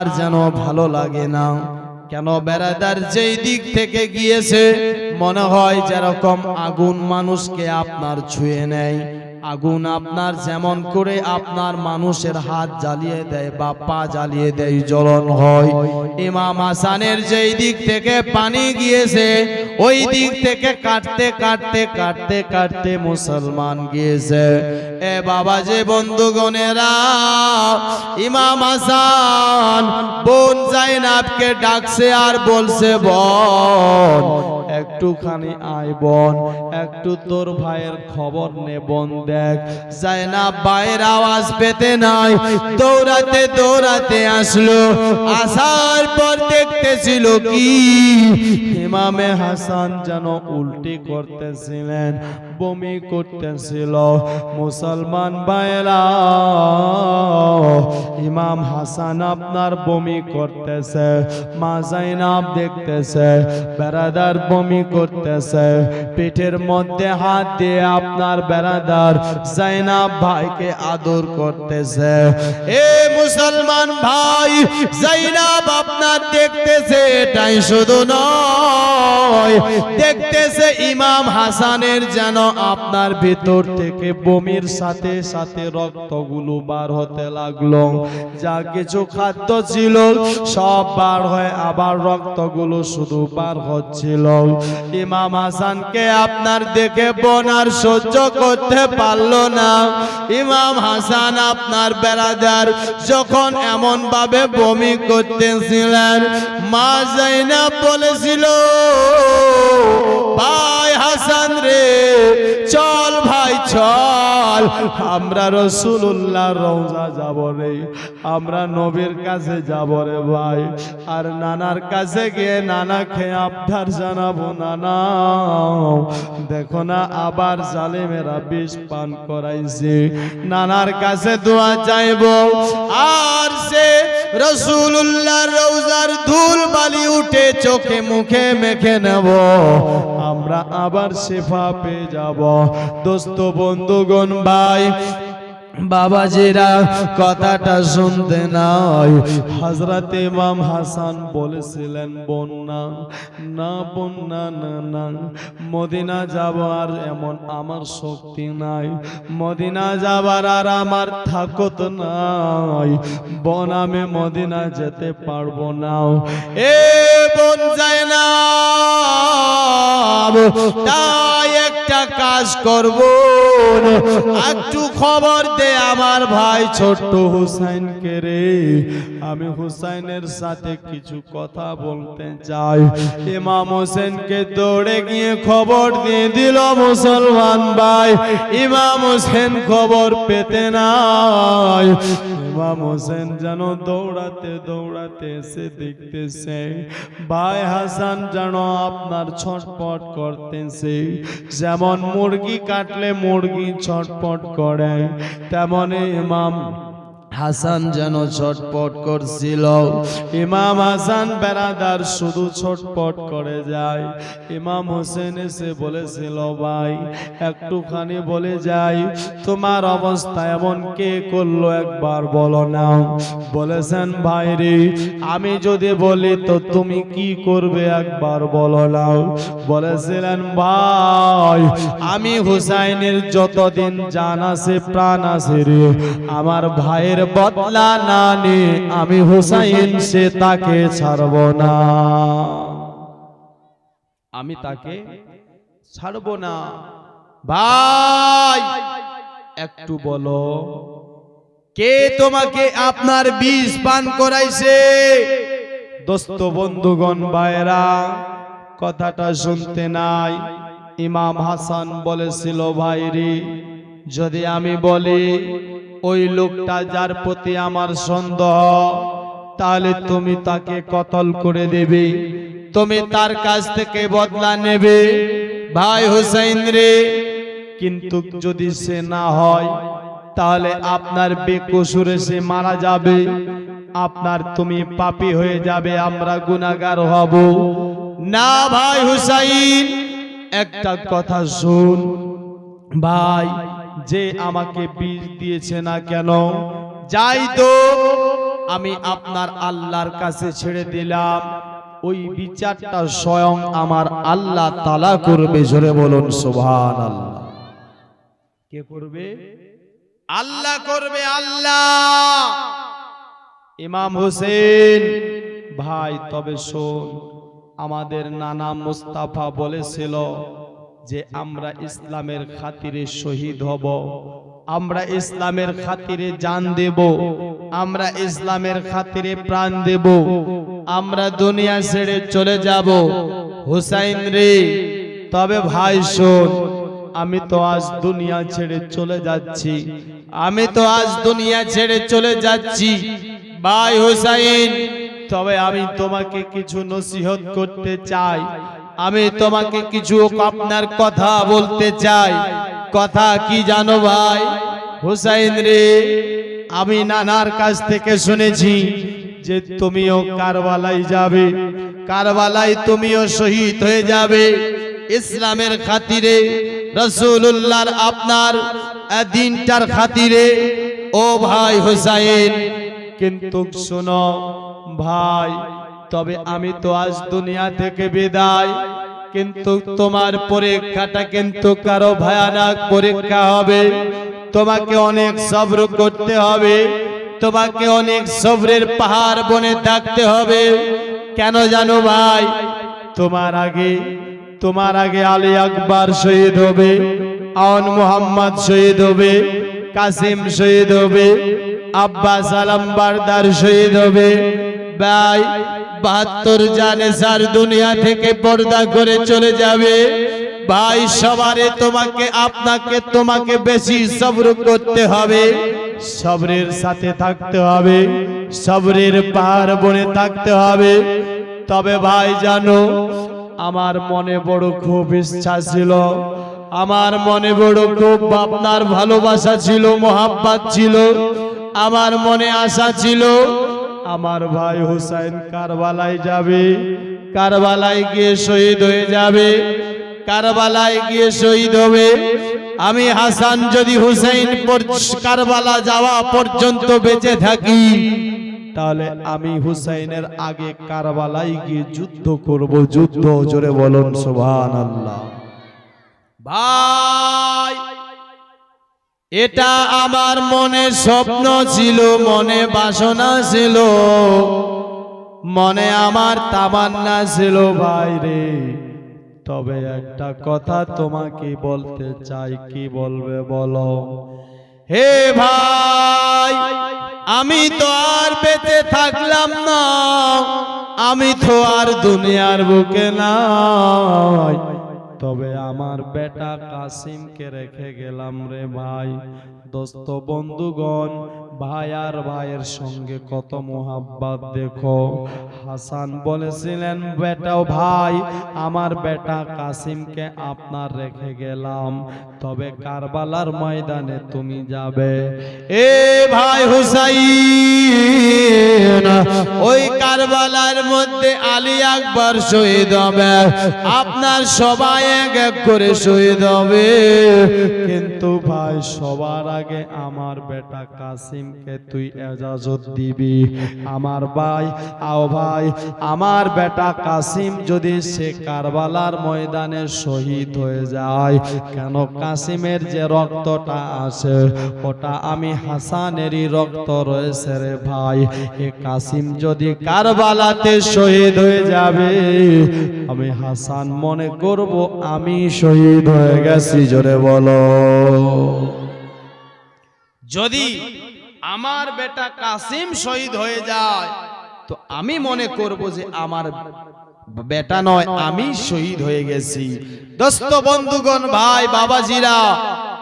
আর যেন ভালো লাগে না। কেন বেড়াদার যেই দিক থেকে গিয়েছে, মনে হয় যেরকম আগুন মানুষকে আপনার ছুঁয়ে নেয়। আগুন আপনার যেমন করে আপনার মানুষের হাত জ্বালিয়ে দেয় বা পা জ্বালিয়ে দেয়, জ্বলন হয়। ইমাম হাসানের যেই দিক থেকে পানি গিয়েছে, ওই দিক থেকে কাটতে কাটতে কাটতে কাটতে মুসলমান গিয়েছে। এ বাবা যে বন্ধুগণেরা, ইমাম হাসান, বোন জাইনাবকে ডাকছে আর বলছে, বোন একটুখানি আয় বোন, একটু তোর ভাইয়ের খবর নে বোন, দেখ। জাইনাব ভাইয়ের আওয়াজ পেতে নাই, দৌড়াতে দৌড়াতে আসলো। আসার পর দেখতেছিল কি? ইমামে হাসান যেন উল্টি করতেছিলেন, বমি করতেছিল। মুসলমান ভাইয়েরা, ইমাম হাসান আপনার বমি করতেছে, মা জাইনাব দেখতেছে, বেড়াদার বমি করতেছে। পেটের মধ্যে হাত দিয়ে আপনার বেড়াদার জাইনাব ভাইকে আদর করতেছে। এ মুসলমান ভাই, জাইনাব আপনার দেখতেছে এটাই শুধু নয়, দেখতেছে ইমাম হাসানের যেন আপনার ভিতর থেকে বমির সাথে সাথে রক্তগুলো বার হতে লাগল। যা কিছু খাদ্য ছিল, সব বার হয়ে আবার রক্তগুলো শুধু বার হচ্ছিল। ইমাম হাসানকে আপনার দেখে বোনার সহ্য করতে পারল না। ইমাম হাসান আপনার বেড়াদার যখন এমন ভাবে বমি করতেছিলেন মা জাইনা বলেছিল ভাই হাসান রে আমরা রসুল্লাহ রওজা যাব রে, আমরা নবীর কাছে যাব রে ভাই। আর নানার কাছে গিয়ে নানা খেয়ে আবদার জানাব, নানা। দেখো না, আবার জালেমেরা বিষ পান করাইছে। নানার কাছে দোয়া চাইব, আর সে রসুল্লাহ রৌজার ধুল বালি উঠে চোখে মুখে মেখে নেব আমরা আবার শেফা পেয়ে যাব। দোস্ত, বন্ধুগণ, ভাই, বাবাজিরা, কথাটা শুনতে নাই। হজরত ইমাম হাসান বলেছিলেন, বন্যা, না বন্যা, না না, মদিনা যাবার এমন আমার শক্তি নাই। মদিনা যাবার আর আমার থাকত নাই। বন আমি মদিনা যেতে পারব না। এ বন যায় না তাই একটা কাজ করব। একটু খবর দে আমার ভাই ছোট্ট হুসাইনকে রে। আমি হুসাইনের সাথে কিছু কথা বলতে চাই। ইমাম হোসেনকে দৌড়ে গিয়ে খবর দিয়ে দিল, মুসলমান ভাই, ইমাম হোসেন খবর পেতে নাই। ইমাম হোসেন যেন দৌড়াতে দৌড়াতে এসে দেখতেছে। ভাই হাসান যেন আপনার ছটপট করতেছে। যেমন মুরগি কাটলে মুরগি ছটপট করে, তেমন ইমাম হাসান যেন ছটপট করছিল। ইমাম হাসান বেড়াদার শুধু ছটপট করে যায়। ইমাম হোসেন এসে বলেছিল, ভাই, একটুখানি বলে যাই, তোমার অবস্থা এমন কে করল একবার বলো না। বলেছেন, ভাই রে, আমি যদি বলি তো তুমি কি করবে একবার বলো না। বলেছিলেন, ভাই, আমি হুসাইনের যতদিন জান আছে, প্রাণ আছে রে, আমার ভাইয়ের বদলা না নে আমি হুসাইন, সে তাকে ছাড়ব না। আমি তাকে ছাড়ব না। ভাই, একটু বলো, কে তোমাকে আপনার বিষ পান করাইছে? দোস্ত, বন্ধুগণ ভাইরা কথাটা শুনতে নাই। ইমাম হাসান বলেছিল, ভাইরি, যদি আমি বলি ওই লোকটা যার প্রতি আমার সন্দেহ, তাহলে তুমি তাকে কতল করে দেবে? তুমি তার কাছ থেকে বদলা নেবে? ভাই হুসাইন রে, কিন্তু যদি সে না হয়, তাহলে আপনার বেকসুরে সে মারা যাবে। আপনার তুমি পাপী হয়ে যাবে, আমরা গুনাহগার হব। না ভাই হুসাইন, একটা কথা শুন। ভাই যে আমাকে বীজ দিয়েছে না কেন? যাই তো, আমি আপনার আল্লাহর কাছে ছেড়ে দিলাম। ওই বিচারটা স্বয়ং আমার আল্লাহ তালা করবে, জোরে বলুন সুবহান আল্লাহ কে করবে? আল্লাহ করবে, আল্লাহ। ইমাম হোসেন, ভাই, তবে শোন, আমাদের নানা মুস্তাফা বলেছিল যে আমরা ইসলামের খাতিরে শহীদ হব। আমরা ইসলামের খাতিরে জান দেব। আমরা ইসলামের খাতিরে প্রাণ দেব। আমরা দুনিয়া ছেড়ে চলে যাব। হুসাইন রে তবে ভাই শোন আমি তো আজ দুনিয়া ছেড়ে চলে যাচ্ছি। আমি তো আজ দুনিয়া ছেড়ে চলে যাচ্ছি। ভাই হুসাইন তবে আমি তোমাকে কিছু নসিহত করতে চাই। আমি তোমাকে কিছু আপনার কথা বলতে চাই। কথা কি জানো ভাই? হুসাইন রে আমি নানার কাছ থেকে শুনেছি যে তুমিও কারবালাই যাবে। কারবালাই তুমিও শহীদ হয়ে যাবে। ইসলামের খাতিরে রসুল্লাহর আপনার দিনটার খাতিরে। ও ভাই হুসাইন কিন্তু শোনো ভাই তবে আমি তো আজ দুনিয়া থেকে বিদায়। কিন্তু তোমার পরীক্ষাটা কিন্তু কারও ভয়ানক পরীক্ষা হবে। তোমাকে অনেক সবর করতে হবে। তোমাকে অনেক সবরের পাহাড় বনে থাকতে হবে। কেন জানো ভাই? তোমার আগে তোমার আগে আলী আকবর শহীদ হবে আওন মোহাম্মদ শহীদ হবে, কাসিম শহীদ হবে, আব্বাস আলম বারদার শহীদ হবে ভাই, বাহাত্তর জানে সার দুনিয়া থেকে পর্দা করে চলে যাবে। ভাই, সবারে তোমাকে, আপনাকে, তোমাকে বেশি সবর করতে হবে। সবরের সাথে থাকতে হবে। সবরের পাহাড় বনে থাকতে হবে। তবে ভাই, জানো, আমার মনে বড় খুব ইচ্ছা ছিল। আমার মনে বড় খুব আপনার ভালোবাসা ছিল, মোহাব্বত ছিল। আমার মনে আশা ছিল আমার ভাই হুসাইন কারবালায় যাবে, কারবালায় গিয়ে শহীদ হয়ে যাবে, কারবালায় গিয়ে শহীদ হবে। আমি হাসান যদি হুসাইন কারবালা যাওয়া পর্যন্ত বেঁচে থাকি, তাহলে আমি হুসাইনের আগে কারবালায় গিয়ে যুদ্ধ করব, যুদ্ধ জোরে বলুন সুবহান আল্লাহ ভাই! এটা আমার মনে স্বপ্ন ছিল, মনে বাসনা ছিল, মনে আমার তামান্না ছিল। ভাই রে, তবে একটা কথা তোমাকে বলতে চাই, কি বলবে বলো? হে ভাই, আমি তো আর বেঁচে থাকলাম না, আমি তো আর দুনিয়ার বুকে নাই। তবে আমার বেটা কাসিমকে রেখে গেলাম রে ভাই। দোস্ত বন্ধুগণ ভাই আর ভাইয়ের সঙ্গে কত মোহাব্বত দেখো। হাসান বলেছিলেন, বেটাও ভাই, আমার বেটা কাসিমকে আপনার রেখে গেলাম। তবে কারবালার ময়দানে তুমি যাবে। এ ভাই হুসাইন, ওই কারবালার মধ্যে আলী আকবর শহীদ হবে। আপনার সবাই এক এক করে শহীদ হবে। কিন্তু ভাই, সবার আগে আমার বেটা কাসিমকে তুই এজাজত দিবি? আমার ভাই, আও ভাই, আমার বেটা কাসিম যদি সে কারবালার ময়দানে শহীদ হয়ে যায়, কেন কাসিমের যে রক্তটা আছে, ওটা আমি হাসানেরই রক্ত রয়েছে রে ভাই। এ কাসিম যদি কারবালাতে শহীদ হয়ে যাবে, আমি হাসান মনে করব আমি শহীদ হয়ে গেছি, জোরে বলো। যদি আমার বেটা কাসিম শহীদ হয়ে যায়। তো আমি মনে করব যে আমার বেটা নয়, আমি শহীদ হয়ে গেছি। দোস্ত বন্ধুগণ, ভাই, বাবাজিরা,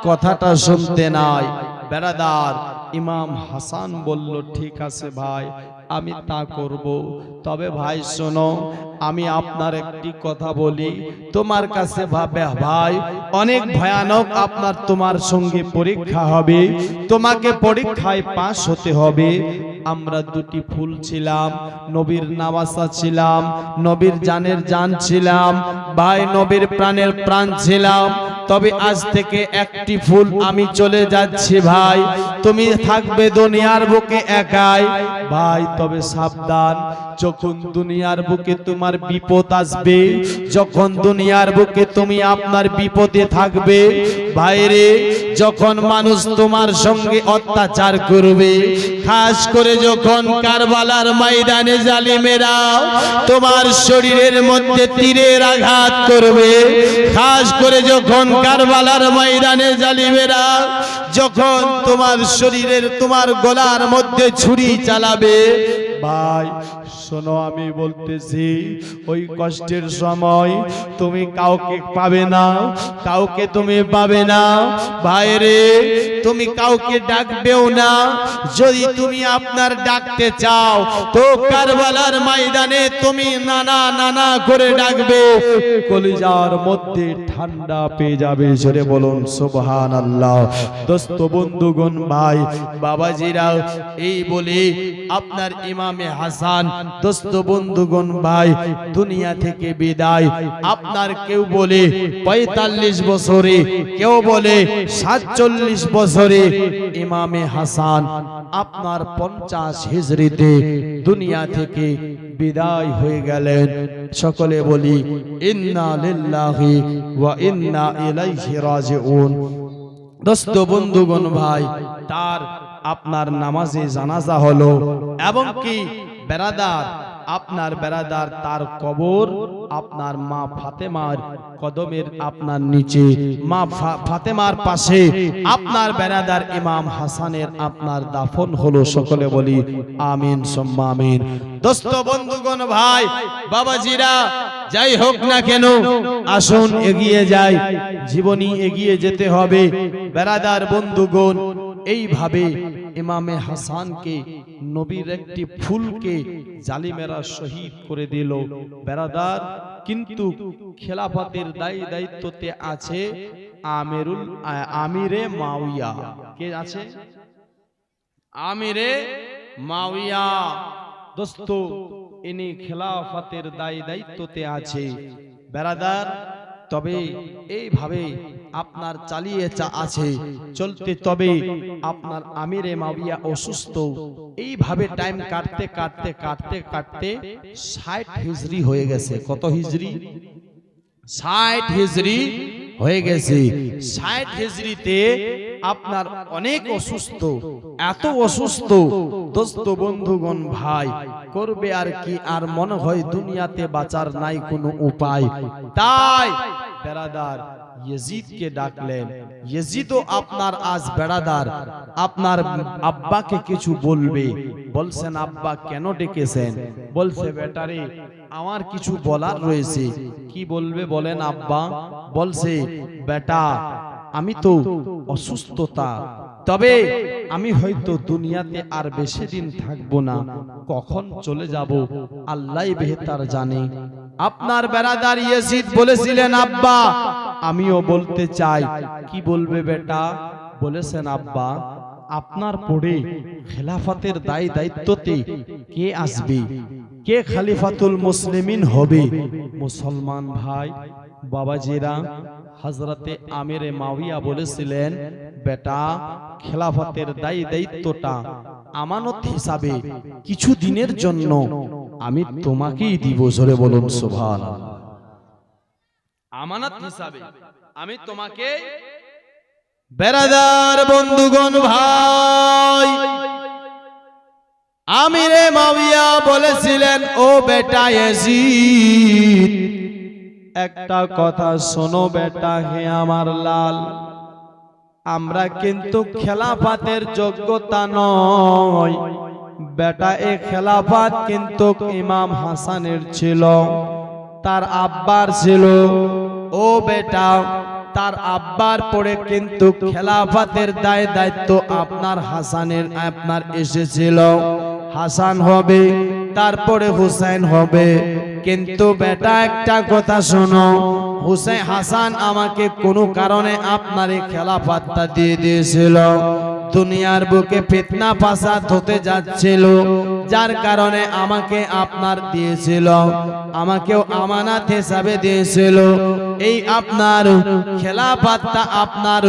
কথাটা শুনতে নাই। বেড়াদার, ইমাম হাসান বলল, ঠিক আছে ভাই আমি তা করব। তবে ভাই শোনো আমি আপনার একটি কথা বলি। তোমার কাছে ভাবে ভাই অনেক ভয়ানক আপনার তোমার সঙ্গে পরীক্ষা হবে। তোমাকে পরীক্ষায় পাশ হতে হবে। আমরা দুটি ফুল ছিলাম নবীর নামাসা ছিলাম নবীর জানের জান ছিলাম ভাই নবীর প্রাণের প্রাণ ছিলাম তবে আজ থেকে একটি ফুল আমি চলে যাচ্ছি ভাই। তুমি থাকবে দুনিয়ার বুকে একাই। ভাই তবে সাবধান। যখন দুনিয়ার বুকে তোমার বিপদ আসবে যখন দুনিয়ার বুকে তুমি আপনার বিপদে থাকবে বাইরে যখন মানুষ তোমার সঙ্গে অত্যাচার করবে, খাস করে যখন কারবালার ময়দানে জালিমেরা তোমার শরীরের মধ্যে তীরের আঘাত করবে, খাস করে যখন কারবালার ময়দানে জালিমেরা যখন তোমার শরীরের, তোমার গলার মধ্যে ছুরি চালাবে ভাই, শোনো, আমি বলতেছি, ওই কষ্টের সময় তুমি কাউকে পাবে না, কাউকে তুমি পাবে না। বাইরে তুমি কাউকে ডাকবেও না, যদি তুমি আপনার ডাকতে চাও, তো কারবালার ময়দানে তুমি নানা নানা করে ডাকবে। কলিজার মধ্যে ঠান্ডা পেয়ে যাবে, জোরে বলুন সুবহান আল্লাহ দোস্ত, বন্ধুগণ, ভাই, বাবাজিরা, এই বলে আপনার ইমামে হাসান, দোস্ত বন্ধুগণ ভাই, দুনিয়া থেকে বিদায়। আপনার কেউ বলে পঁয়তাল্লিশ বছরে, কেউ বলে সাতচল্লিশ বছরে ইমামে হাসান। আপনার পঞ্চাশ হিজড়িতে দুনিয়া থেকে বিদায় হয়ে গেলেন। সকলে বলি, ইন্না লিল্লাহি ওয়া ইন্না ইলাইহি রাজিউন। দোস্ত বন্ধুগণ ভাই, তার আপনার নামাজে জানাজা হলো, এবং কি বেরাদার, আপনার বেরাদার তার কবর, আপনার মা ফাতেমার কদমের আপনার নিচে, মা ফাতেমার পাশে, আপনার বেরাদার ইমাম হাসানের আপনার দাফন হলো, সকলে বলি আমিন, সম্মা আমিন। দোস্ত বন্ধুগণ, ভাই, বাবাজিরা, যাই হোক না কেন, আসুন এগিয়ে যাই, জীবনী এগিয়ে যেতে হবে। বেরাদার বন্ধুগণ এইভাবে ইমামে হাসানকে, নবীর একটি ফুলকে জালিমেরা শহীদ করে দিল। বেরাদার, কিন্তু খেলাফতের দায়ী দায়িত্বতে আছে আমিরুল, আমিরে মাউইয়া কে আছে? আমিরে মাউইয়া দোস্ত, ইনি খেলাফতের দায়ী দায়িত্বতে আছে। বেরাদার, তবে এইভাবে আপনার চালিয়ে চা আছে। চলতে তবে আপনার আমিরে মাবিয়া অসুস্থ। এইভাবে টাইম কাটতে কাটতে কাটতে কাটতে ষাট হিজড়ি হয়ে গেছে। কত হিজড়ি ষাট হিজড়ি হয়ে গেছে। ষাট হিজড়িতে আপনার অনেক অসুস্থ। এত অসুস্থ। দোস্ত বন্ধুগণ, ভাই, করবে আর কি আর মনে হয় দুনিয়াতে বাঁচার নাই কোনো উপায়। তাই বেড়াদার ইয়েজিদকে ডাকলেন ইয়েজিদও আপনার আজ বেড়াদার আপনার আব্বাকে কিছু বলবে। বলছেন আব্বা কেন ডেকেছেন? বলছে বেটারে আমার কিছু বলার রয়েছে। কি বলবে বলেন আব্বা? বলছে বেটা আমি তো অসুস্থতা। তবে আমি হয়তো দুনিয়াতে আর বেশি দিন থাকব না। কখন চলে যাব? আল্লাহ বেহতার জানে। আপনার বেড়াদার ইয়েজিদ বলেছিলেন আব্বা আমিও বলতে চাই, কি বলবে বেটা? বলেছেন, আব্বা, আপনার পরে খেলাফতের দায় দায়িত্বতে কে আসবে? কে খালিফাতুল মুসলিমিন হবে? মুসলমান ভাই, বাবাজিরা হজরতে আমিরে মাওইয়া বলেছিলেন, বেটা, খেলাফতের দায়ী দায়িত্বটা আমানত হিসাবে কিছু দিনের জন্য আমি তোমাকেই দিব। জোরে বলুন সুভান আমানত হিসাবে আমি তোমাকে বেরাদার বন্ধুগণ ভাই, আমিরে মাবিয়া বলেছিলেন, ও বেটা ইয়াজিদ, একটা কথা শোনো বেটা, হে আমার লাল। আমরা কিন্তু খেলাফাতের যোগ্যতা নয়। বেটা, এ খেলাফাত কিন্তু ইমাম হাসানের ছিল, তার আব্বার ছিল। ও বেটা, তার আব্বার পরে কিন্তু খেলাফাতের দায় দায়িত্ব আপনার হাসানের, আপনার এসেছিল। হাসান হবে, তারপরে হুসাইন হবে। কিন্তু বেটা, একটা কথা শোনো হুসেন হাসান আমাকে কোনো কারণে আপনার এই খেলাফাতটা দিয়ে দিয়েছিল। দুনিয়ার বুকে ফিতনা ফাসাদ হতে যাচ্ছিল, যার কারণে আমাকে আপনার দিয়েছিল, আমাকেও আমানাত হিসাবে দিয়েছিল। এই আপনার খেলাফাতটা আপনার।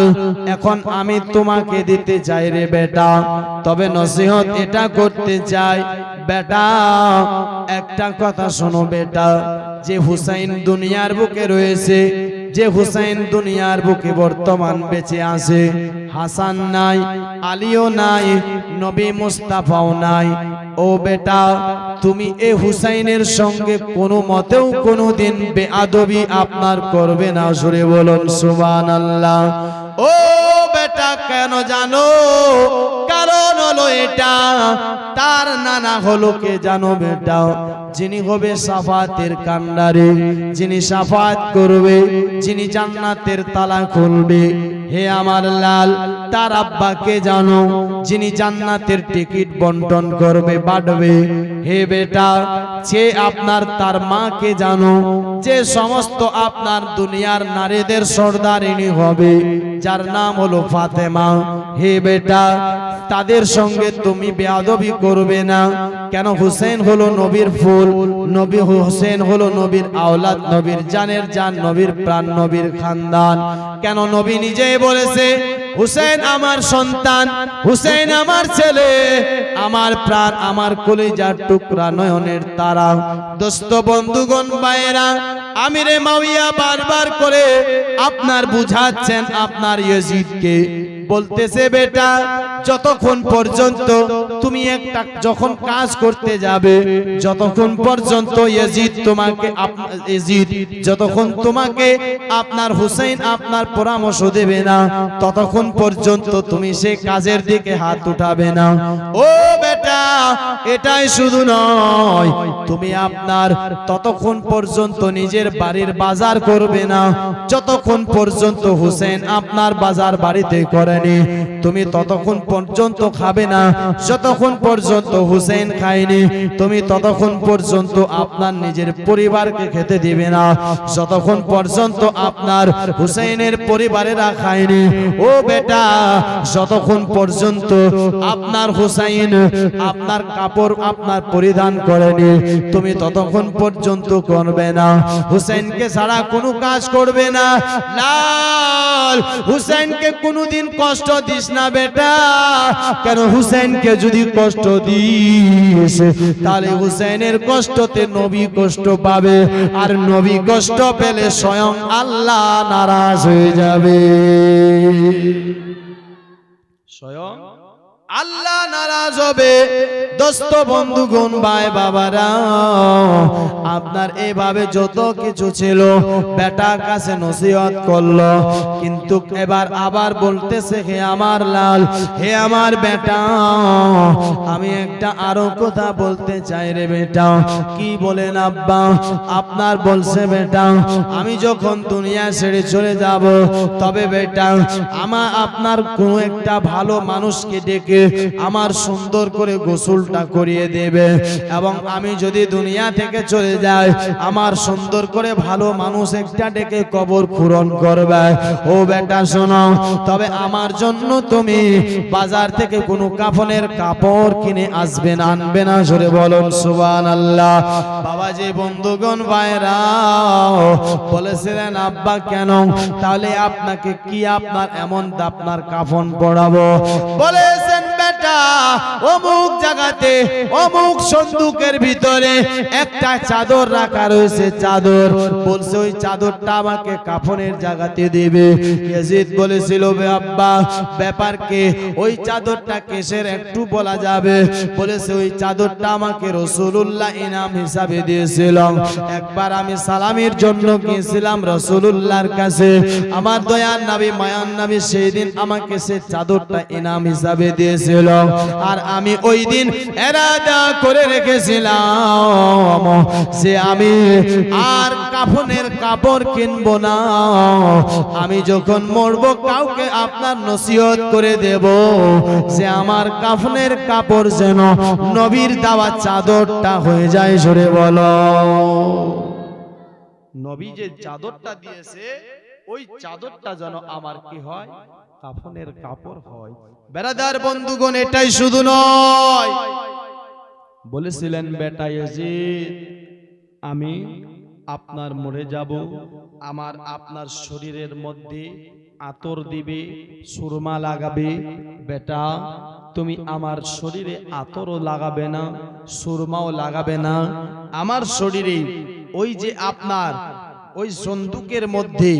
এখন আমি তোমাকে দিতে চাই রে বেটা। তবে নসিহত এটা করতে চাই। বেটা, একটা কথা শোনো বেটা। যে হুসাইন দুনিয়ার বুকে রয়েছে, যে হুসাইন দুনিয়ার বুকে বর্তমান বেঁচে আছে। হাসান নাই, আলীও নাই, নবী মুস্তাফাও নাই। ও বেটা, তুমি এ হুসাইনের সঙ্গে কোনো মতেও কোনো দিন বেআদবি আপনার করবে না জুড়ে বলুন সুবান আল্লাহ ও বেটা, কেন জানো? কারণ হলো এটা, তার নানা হলো কে জানো বেটা? যিনি হবে সাফাতের কান্ডারে যিনি সাফাত করবে, যিনি জান্নাতের তালা খুলবে। হে আমার লাল তার আব্বাকে জানো, যিনি জান্নাতের টিকিট বন্টন করবে বাড়বে হে বেটা সে আপনার তার মাকে জানো, যে সমস্ত আপনার দুনিয়ার নারীদের সর্দারিনী হবে, যার নাম হলো ফাতেমা। হে বেটা, তাদের সঙ্গে তুমি বেয়াদবি করবে না। কেন হুসেন হলো নবীর ফুল, নবী হুসেন হলো নবীর আওলাদ, নবীর জানের জান, নবীর প্রাণ, নবীর খানদান। কেন নবী নিজেই বলেছে, হুসেন আমার সন্তান, হুসেন আমার ছেলে, আমার প্রাণ, আমার কলিজার টুকরা নয়নের তারা। দোস্ত বন্ধুগণ বাইরা আমিরে মাউইয়া বারবার করে আপনার বুঝাচ্ছেন আপনার ইয়েজিদকে। বলতেছে, বেটা যতক্ষণ পর্যন্ত তুমি একটা যখন কাজ করতে যাবে, যতক্ষণ পর্যন্ত এজিদ তোমাকে ইয়াজিদ, যতক্ষণ তোমাকে আপনার হুসাইন আপনার পরামর্শ দেবে না, ততক্ষণ পর্যন্ত তুমি সে কাজের দিকে হাত উঠাবে না। ও বেটা এটাই শুধু নয়, তুমি আপনার ততক্ষণ পর্যন্ত নিজের বাড়ির বাজার করবে না। যতক্ষণ পর্যন্ত আপনার বাজার বাড়িতে করেনি, তুমি ততক্ষণ পর্যন্ত খাবে না। যতক্ষণ পর্যন্ত হুসেন খায়নি, তুমি ততক্ষণ পর্যন্ত আপনার নিজের পরিবারকে খেতে দিবে না। যতক্ষণ পর্যন্ত আপনার হুসেনের পরিবারেরা খায়নি, ও বেটা, যতক্ষণ পর্যন্ত আপনার হুসাইন আপনার কাপড় আপনার পরিধান করেনি। তুমি ততক্ষণ পর্যন্ত করবে না। হুসেনকে ছাড়া কোনো কাজ করবে না। লাল, হুসেনকে কোনোদিন কষ্ট দিস না বেটা। কেন হুসেনকে যদি কষ্ট দিস, তাহলে হুসেনের কষ্টতে নবী কষ্ট পাবে। আর নবী কষ্ট পেলে স্বয়ং আল্লাহ নারাজ হয়ে যাবে। স্বয়ং আল্লাহ নারাজ হবে। দোস্ত বন্ধুগণ, ভাই বাবারা, আপনার এভাবে যত কিছু ছিল, বেটার কাছে নসিহত করল। কিন্তু এবার আবার বলতেছে, হে আমার লাল, হে আমার বেটা, আমি একটা আরও কথা বলতে চাই রে বেটা। কি বলেন আব্বা? আপনার বলছে, বেটা, আমি যখন দুনিয়া ছেড়ে চলে যাব, তবে বেটা আমার আপনার কোন একটা ভালো মানুষকে ডেকে আমার সুন্দর করে গোসলটা করিয়ে দেবে। এবং আমি যদি দুনিয়া থেকে চলে যাই, আমার সুন্দর করে ভালো মানুষ একটা ডেকে কবর পূরণ করবে। ও বেটা শোনো, তবে আমার জন্য তুমি বাজার থেকে কোনো কাফনের কাপড় কিনে আসবে না, আনবে না, জোরে বলুন সুবান আল্লাহ বাবা যে বন্ধুগণ ভাইরা বলেছিলেন, আব্বা, কেন? তাহলে আপনাকে কি আপনার এমন আপনার কাফন পড়াবো বলেছেন বেটা অমুক জায়গাতে, অমুক সন্দুকের ভিতরে একটা চাদর রাখা রয়েছে, চাদর। বলছে, ওই চাদরটা আমাকে কাফনের জায়গাতে দেবে। ইয়াজিদ বলেছিল আব্বা, ব্যাপার কি? ওই চাদরটা কেসের একটু বলা যাবে? বলেছে, ওই চাদরটা আমাকে রসুলুল্লাহ ইনাম হিসাবে দিয়েছিল একবার আমি সালামের জন্য গিয়েছিলাম রসুলুল্লাহর কাছে। আমার দয়ার নাবি মায়ান নাবি, সেই দিন আমাকে সে চাদরটা ইনাম হিসাবে দিয়েছিল। আর আমি ওই দিন এরাদা করে রেখেছিলাম যে আমি আর কাফনের কাপড় কিনবো না। আমি যখন মরবো, কাউকে আপনার নসিহত করে দেব যে আমার কাফনের কাপড় যেন নবীর দেওয়া চাদরটা হয়ে যায় সরে বলো। নবী যে চাদরটা দিয়েছে, ওই চাদরটা যেন আমার কি হয়? কাফনের কাপড় হয়। বেড়াদার বন্ধুগণ, এটাই শুধু নয়। বলেছিলেন, বেটা ইয়াজিদ, আমি আপনার মরে যাব। আমার আপনার শরীরের মধ্যে আতর দিবে, সুরমা লাগাবে। বেটা, তুমি আমার শরীরে আতরও লাগাবে না, সুরমাও লাগাবে না। আমার শরীরে ওই যে আপনার ওই সন্দুকের মধ্যে।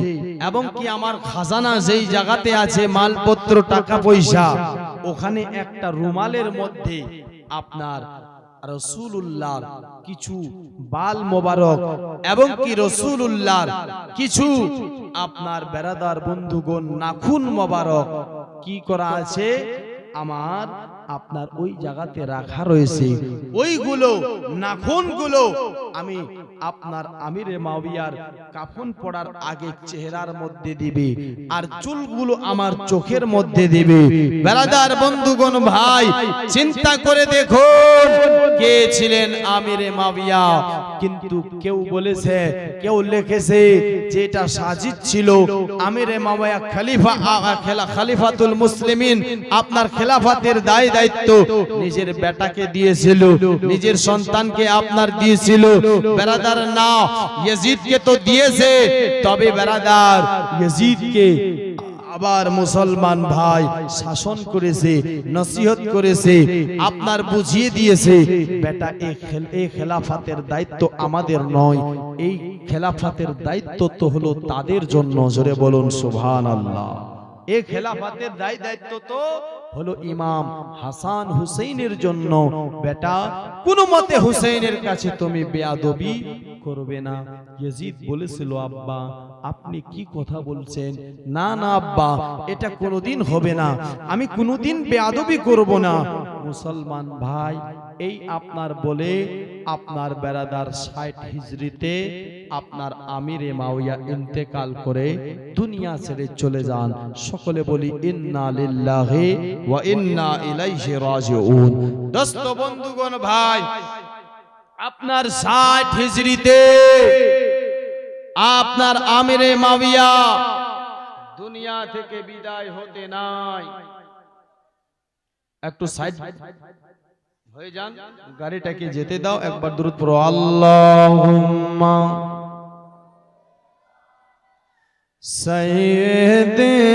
এবং কি আমার খাজানা যেই জায়গাতে আছে মালপত্র টাকা পয়সা ওখানে একটা রুমালের মধ্যে আপনার রসুল্লাহর কিছু বাল মোবারক এবং কি রসুল্লাহর কিছু আপনার বেড়াদার বন্ধুগণ নাখুন মোবারক। কি করা আছে? আমার আপনার ওই জায়গাতে রাখা রয়েছে। ওইগুলো নাখুনগুলো আমি আপনার আমিরে মাবিয়ার কাফন পড়ার আগে চেহারার মধ্যে দিবে আর চুলগুলো আমার চোখের মধ্যে দিবে। বেড়াদার বন্ধুগণ ভাই চিন্তা করে দেখুন কে ছিলেন আমিরে মাবিয়া কিন্তু কেউ বলেছে কেউ লিখেছে যে এটা সাজিদ ছিল আমিরে মাবিয়া খলিফা খেলা খলিফাতুল মুসলিমিন আপনার খেলাফাতের দায় দায়িত্ব নিজের বেটাকে দিয়েছিল, নিজের সন্তানকে আপনার দিয়েছিল। বেরাদার না, ইয়াজিদকে তো দিয়েছে। তবে বেরাদার, ইয়াজিদকে আবার মুসলমান ভাই শাসন করেছে, নসিহত করেছে, আপনার বুঝিয়ে দিয়েছে। বেটা এই খেল- এই খেলাফাতের দায়িত্ব আমাদের নয়। এই খেলাফাতের দায়িত্ব তো হলো তাদের জন্য। জোরে বলুন সুবহান আল্লাহ এই খেলাফাতের দায় দায়িত্ব তো হলো ইমাম হাসান হুসেইনের জন্য। বেটা, কোনো মতে হুসেইনের কাছে তুমি বেয়াদবি করবে না। ইয়াজিদ বলেছিল, আব্বা, আপনি কি কথা বলছেন? না না, আব্বা, এটা কোনোদিন হবে না। আমি কোনোদিন বেয়াদবি করব না। মুসলমান ভাই, এই আপনার বলে আপনার বেড়াদার ষাট হিজড়িতে আপনার আমিরে মাওয়া ইন্তেকাল করে দুনিয়া ছেড়ে চলে যান। সকলে বলি, ইন্না লিল্লাহি ওয়া ইন্না ইলাইহি রাজিউন। বন্ধুগণ, ভাই, আপনার ষাট হিজড়িতে আপনার আমিরে মাবিয়া দুনিয়া থেকে বিদায় হতে নাই। একটু সাইড হয়ে যান, গাড়িটাকে যেতে দাও, একবার দূরত পড়ো। سيدنا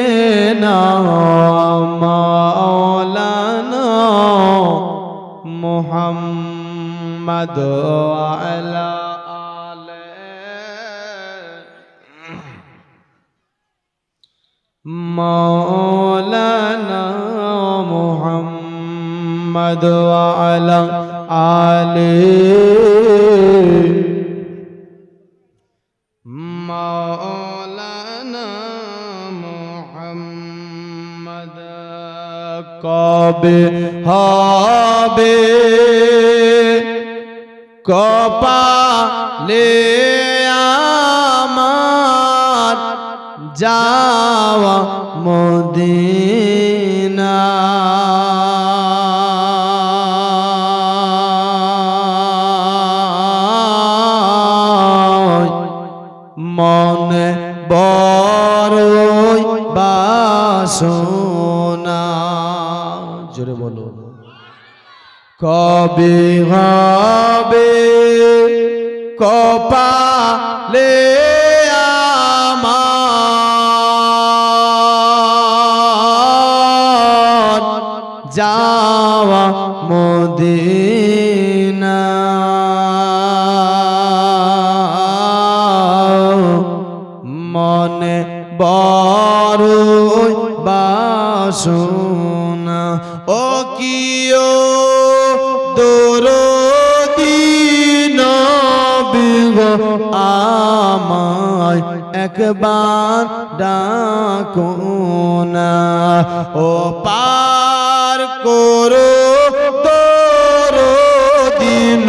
مولانا محمد وعلى آله مولانا محمد وعلى آله কবে হবে। কপালে আমার যাওয়া মদিনা। মনে বড়ই বাসনা বলো। কবে হবে কপালে আমার যাওয়া মদিনা? মনে বড় বাসনা। আমায় ডাকো না। ও পার করো তোরো দিন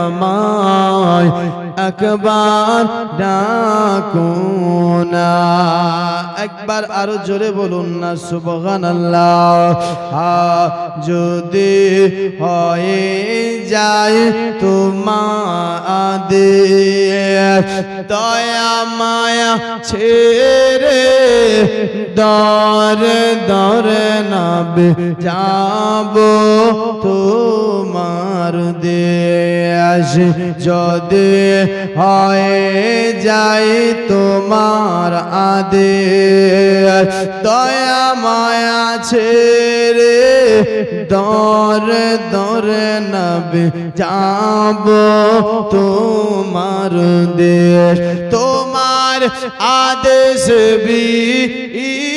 আমায়। একবার ডাকুনা একবার আরও জোরে বলুন না সুবহান যদি হয়ে যায় তোমাদের দয়া মায়া ছেড়ে দরে দরে নাবে যাব তোমার দেশ। যদি হয়ে যায় তোমার আদেশ দয়া মায়া ছেড়ে দরে দরে নবে যাব তোমার দেশ। তোমার আদেশ বিনে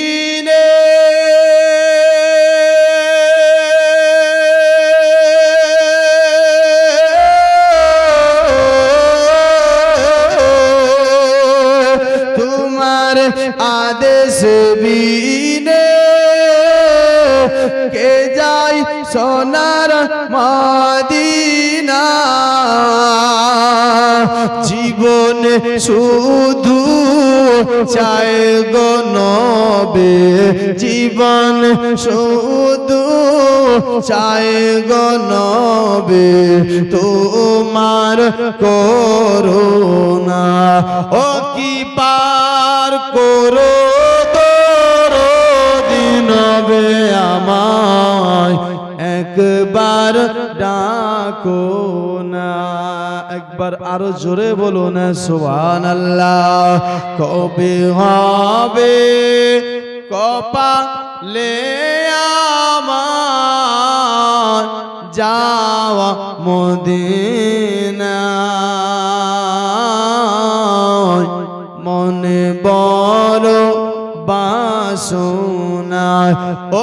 আদেশ বিনে কে যাই সোনার মদিনা? জীবন শুধু চায় গো নবে, জীবন শুধু চায় গো নবে, তোমার করুণা। ও কি পার করো? দিনবে আমায় একবার ডাকো না। একবার আরও জোরে বলো না সুবহান আল্লাহ কবে হবে কপালে আমার যাওয়া মদিনা?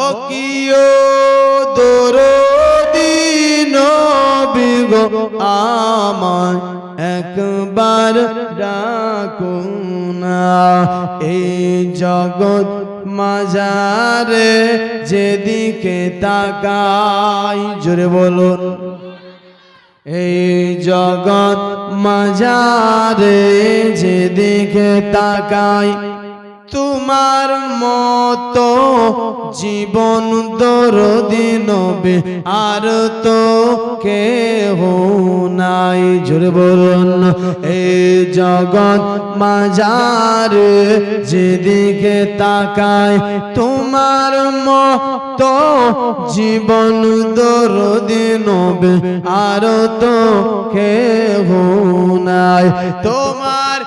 ও কিও দরদিন বিগো আমায় একবার ডাকুনা। এই জগৎ মাজারে যেদিকে তাকাই, জোরে বলুন। এই জগৎ মাজারে যেদিকে তাকাই তোমার মতো জীবন দরদিনবে আর তো কে কেহ নাই। জোরে বলুন, এ জগৎ মাজারে যেদিকে তাকায়, তোমার মতো জীবন দরদিনবে আর তো কেহ নাই। তোমার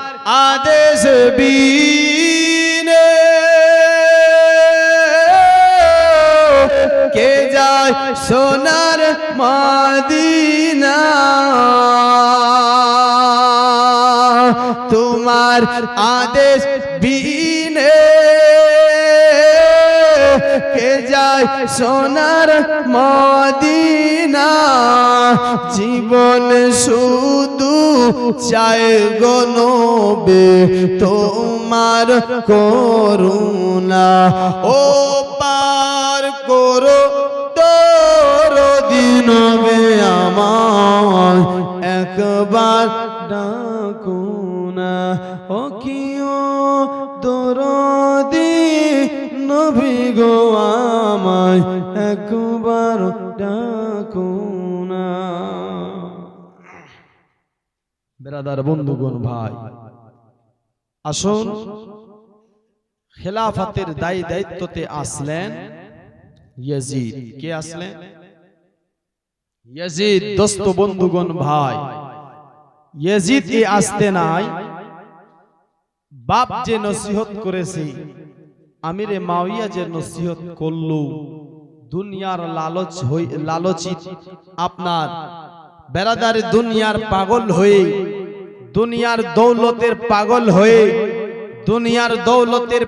আদেশ বিনে কে যায় সোনার মাদিনা? তোমার আদেশ বিনে কে যায় সোনার মদিনা? জীবন শুধু চায় গনবে তোমার করুণা। ও পার করো তোর দিনবে আমার একবার ডাকুনা ও কিও দরদি নবী গো আমায়। একবার ডাকুনা বেরাদার বন্ধুগণ ভাই, আসুন, খেলাফাতের দায়ী দায়িত্বতে আসলেন। ইয়াজিদ। কে আসলেন ইয়াজিদ দোস্ত বন্ধুগণ ভাই। ইয়াজিদ এ আসতে নাই? বাপ যে নসিহত করেছে আমিরে মাওইয়া যে নসিহত করল দুনিয়ার লালচ হই লালচিত আপনার বেড়াদার দুনিয়ার পাগল হয়ে দুনিয়ার দৌলতের পাগল হয়ে দুনিয়ার দৌলতের